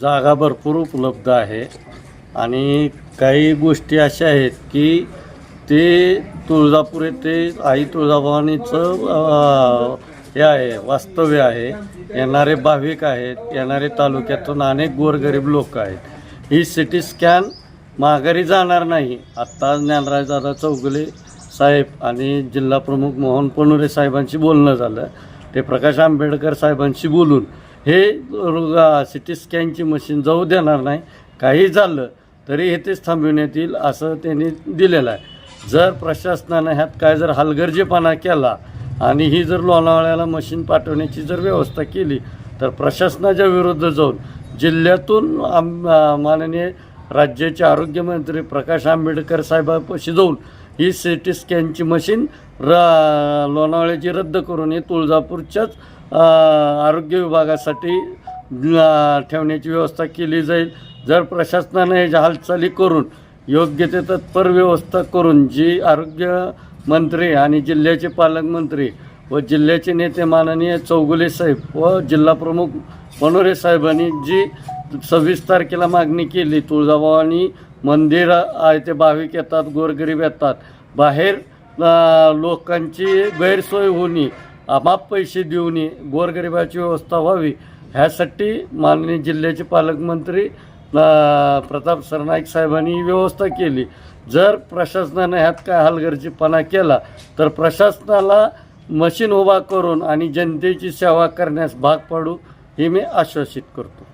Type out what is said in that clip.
जागा भरपूर उपलब्ध आहे. आणि काही गोष्टी अशा आहेत की ते तुळजापूर येथे आई तुळजाभवानीचं हे आहे वास्तव्य आहे. येणारे भाविक आहेत येणारे तालुक्यातून अनेक गोरगरीब लोक आहेत. ही सिटी स्कॅन माघारी जाणार नाही. आत्ता ज्ञानराजदादा चौगुले साहेब आणि जिल्हाप्रमुख मोहन पनुरे साहेबांशी बोलणं झालं. ते प्रकाश आंबेडकर साहेबांशी बोलून हे सी टी स्कॅनची मशीन जाऊ देणार नाही. काही झालं तरी हे तेच थांबविण्यात येईल असं त्यांनी दिलेलं आहे. जर प्रशासनानं ह्यात काय जर हलगर्जीपणा केला आणि ही जर लोणावळ्याला मशीन पाठवण्याची जर व्यवस्था केली तर प्रशासनाच्या विरुद्ध जाऊन जिल्ह्यातून आम माननीय राज्याचे आरोग्यमंत्री प्रकाश आंबेडकर साहेबापाशी जाऊन ही सी टी स्कॅनची मशीन र लोणावळ्याची रद्द करून ही तुळजापूरच्याच आरोग्य विभागासाठी ठेवण्याची व्यवस्था केली जाईल. जर प्रशासनाने ह्याच्या हालचाली करून योग्य ते तत्पर व्यवस्था करून जी आरोग्य मंत्री आणि जिल्ह्याचे पालकमंत्री व जिल्ह्याचे नेते माननीय चौगुले साहेब व जिल्हाप्रमुख मनोरे साहेबांनी जी सव्वीस तारखेला मागणी केली. तुळजाभवानी मंदिर आहे ते भाविक येतात गोरगरीब येतात. बाहेर लोकांची गैरसोय होणे अमाप पैसे देऊन गोरगरिबाची व्यवस्था व्हावी ह्यासाठी माननीय जिल्ह्याचे पालकमंत्री प्रताप सरनाईक साहेबांनी ही व्यवस्था केली. जर प्रशासनानं ह्यात काय हलगर्जीपणा केला तर प्रशासनाला मशीन उभा करून आणि जनतेची सेवा करण्यास भाग पाडू हे मी आश्वासित करतो.